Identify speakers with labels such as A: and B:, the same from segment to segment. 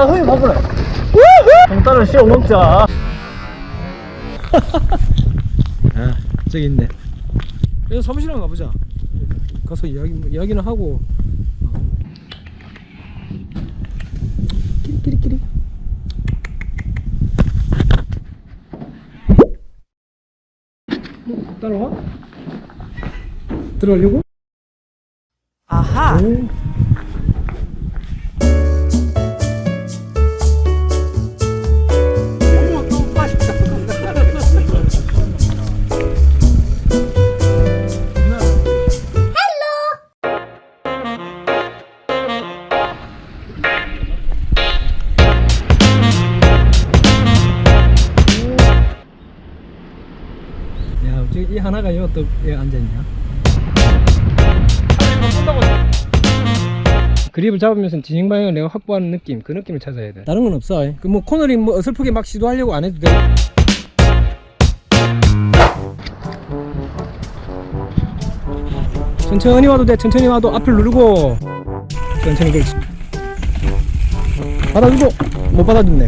A: 나 흥이 바쁘네. 정따를 씌워 먹자.
B: 아 저기 있네 그래서 사무실 한번 가보자 가서 이야기, 이야기는 하고 어. 끼리끼리끼리 어, 따라와? 들어가려고?
C: 아하.
B: 오. 이 하나가 여기 왜 앉아있냐? 그립을 잡으면서 진행 방향을 내가 확보하는 느낌, 그 느낌을 찾아야 돼. 다른 건 없어. 그 뭐 코너링 뭐 어설프게 막 시도하려고 안 해도 돼. 천천히 와도 돼. 천천히 와도 앞을 누르고 천천히 그렇지. 받아주고 못 받아줬네.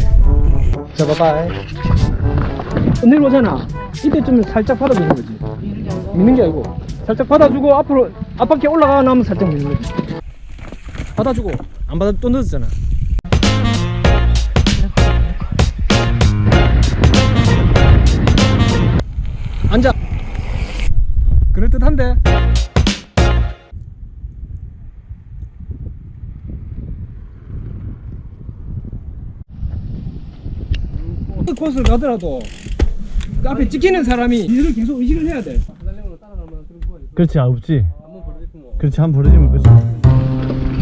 B: 자, 봐봐. 흔들고 오잖아. 이때쯤은 살짝 받아주는 거지. 미는 게 아니고 살짝 받아주고 앞으로 앞바퀴 올라가 나면 살짝 미는 거지. 받아주고 안 받아 또 늦었잖아. 앉아. 그럴 듯한데. 그 코스를 가더라도 그 앞에 찍히는 사람이 이를 계속 의식을 해야 돼.
A: 그렇지, 아, 없지.
B: 뭐.
A: 그렇지, 한 번 버려지면 끝이.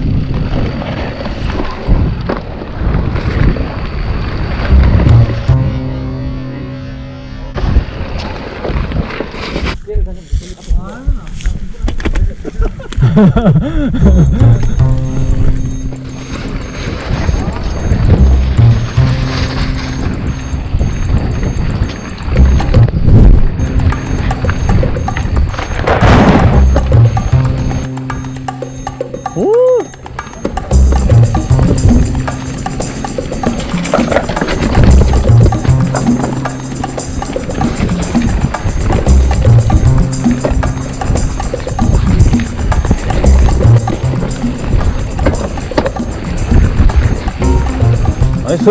A: 나이스!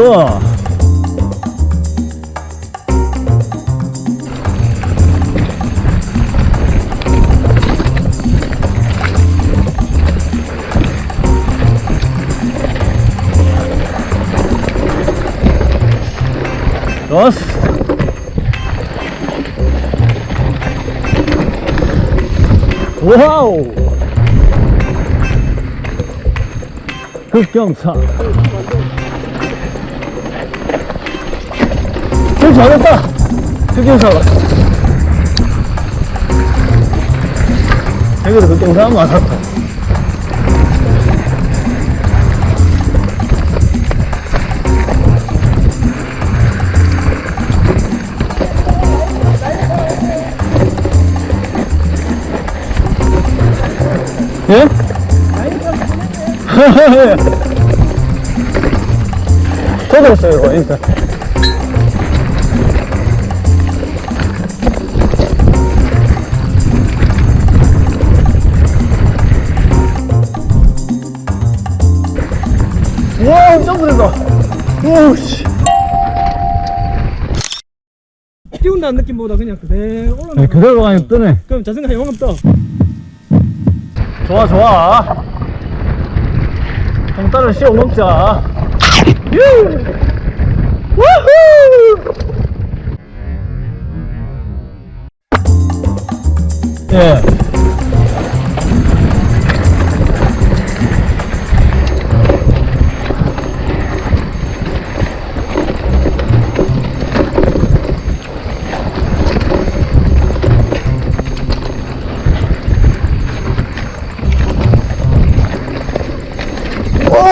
A: 좋았어! 와우! 급경 차. 길 잘했다! 급경차가. 여기도 급경차 맞았다. 예? 터졌어요, 이거, 인사. 와, 점프된다. 오우, 씨.
B: 띄운다는 느낌보다 그냥 그대로 올라가.
A: 네, 그대로 가니 뜨네.
B: 그럼 자승가 영감 떠.
A: 좋아, 좋아. 정따를 씌워 먹자. 유! 우후! 예.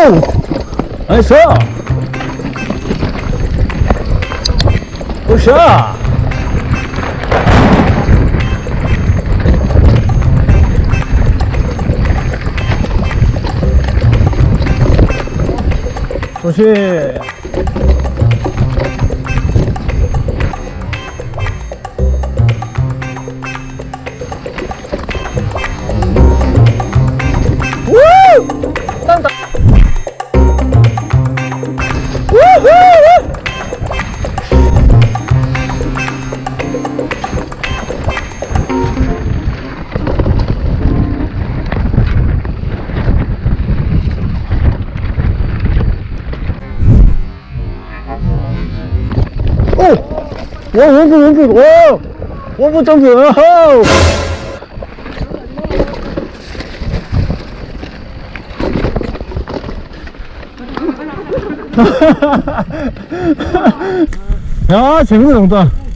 A: 오! 나이스! 굿샷! 조심. 와, 원분, 원분, 와! 원분 점프, 아하우! 야, 재밌네, 농담.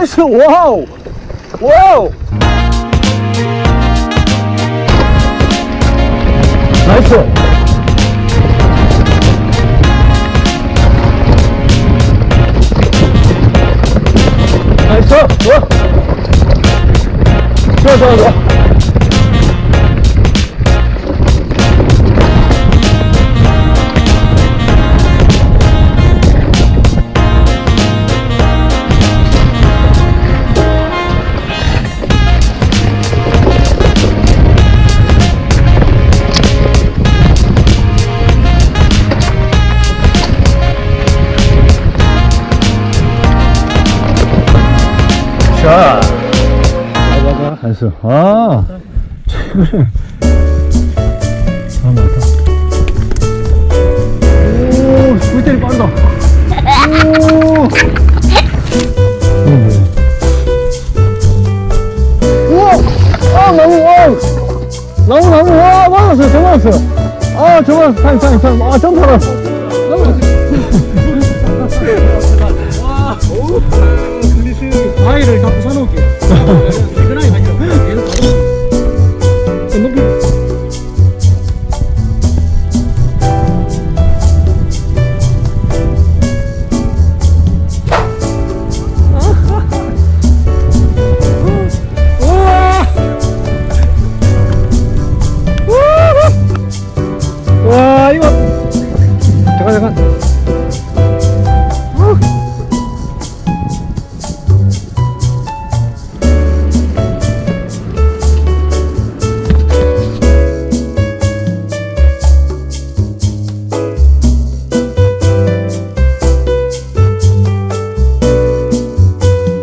A: 나이스, 와우! 와우! 나이스! 나이스! 와! 자. 가자가. 나이스. 아. 아, 맞다. 오, 꿀때리 빠르다. 오. 아, 나무, 와! 나무, 와, 맞았어요, 저 맞았어요. 아, 저 맞았어, 타임, 타임, 타임. 아, 점프하라.